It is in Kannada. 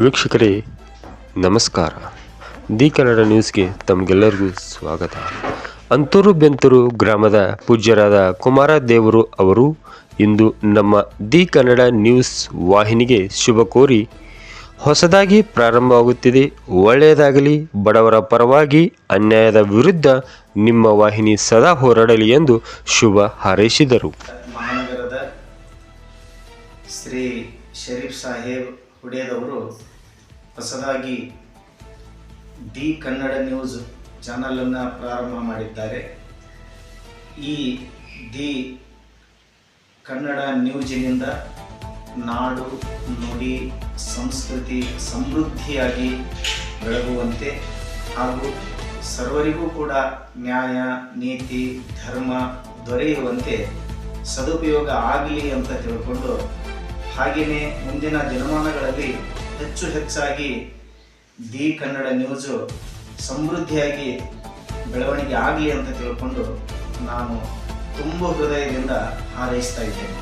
ವೀಕ್ಷಕರೇ, ನಮಸ್ಕಾರ. ದಿ ಕನ್ನಡ ನ್ಯೂಸ್ಗೆ ತಮಗೆಲ್ಲರಿಗೂ ಸ್ವಾಗತ. ಅಂತೂರು ಬೆಂತೂರು ಗ್ರಾಮದ ಪೂಜ್ಯರಾದ ಕುಮಾರ ದೇವರು ಅವರು ಇಂದು ನಮ್ಮ ದಿ ಕನ್ನಡ ನ್ಯೂಸ್ ವಾಹಿನಿಗೆ ಶುಭ ಕೋರಿ, ಹೊಸದಾಗಿ ಪ್ರಾರಂಭವಾಗುತ್ತಿದೆ. ಒಳ್ಳೆಯದಾಗಲಿ, ಬಡವರ ಪರವಾಗಿ ಅನ್ಯಾಯದ ವಿರುದ್ಧ ನಿಮ್ಮ ವಾಹಿನಿ ಸದಾ ಹೋರಾಡಲಿ ಎಂದು ಶುಭ ಹಾರೈಸಿದರು. ಶ್ರೀ ಶರೀಫ್ ಸಾಹೇಬ್ ಹುಡೇದವರು ಹೊಸದಾಗಿ ಡಿ ಕನ್ನಡ ನ್ಯೂಸ್ ಚಾನಲನ್ನು ಪ್ರಾರಂಭ ಮಾಡಿದ್ದಾರೆ. ಈ ದಿ ಕನ್ನಡ ನ್ಯೂಜಿನಿಂದ ನಾಡು, ನುಡಿ, ಸಂಸ್ಕೃತಿ ಸಮೃದ್ಧಿಯಾಗಿ ಬೆಳಗುವಂತೆ ಹಾಗೂ ಸರ್ವರಿಗೂ ಕೂಡ ನ್ಯಾಯ, ನೀತಿ, ಧರ್ಮ ದೊರೆಯುವಂತೆ ಸದುಪಯೋಗ ಆಗಲಿ ಅಂತ ತಿಳ್ಕೊಂಡು ಹಾಗೆಯೇ ಮುಂದಿನ ದಿನಮಾನಗಳಲ್ಲಿ ಹೆಚ್ಚು ಹೆಚ್ಚಾಗಿ ದಿ ಕನ್ನಡ ನ್ಯೂಸು ಸಮೃದ್ಧಿಯಾಗಿ ಬೆಳವಣಿಗೆ ಆಗಲಿ ಅಂತ ತಿಳ್ಕೊಂಡು ನಾನು ತುಂಬ ಹೃದಯದಿಂದ ಹಾರೈಸ್ತಾ ಇದ್ದೇನೆ.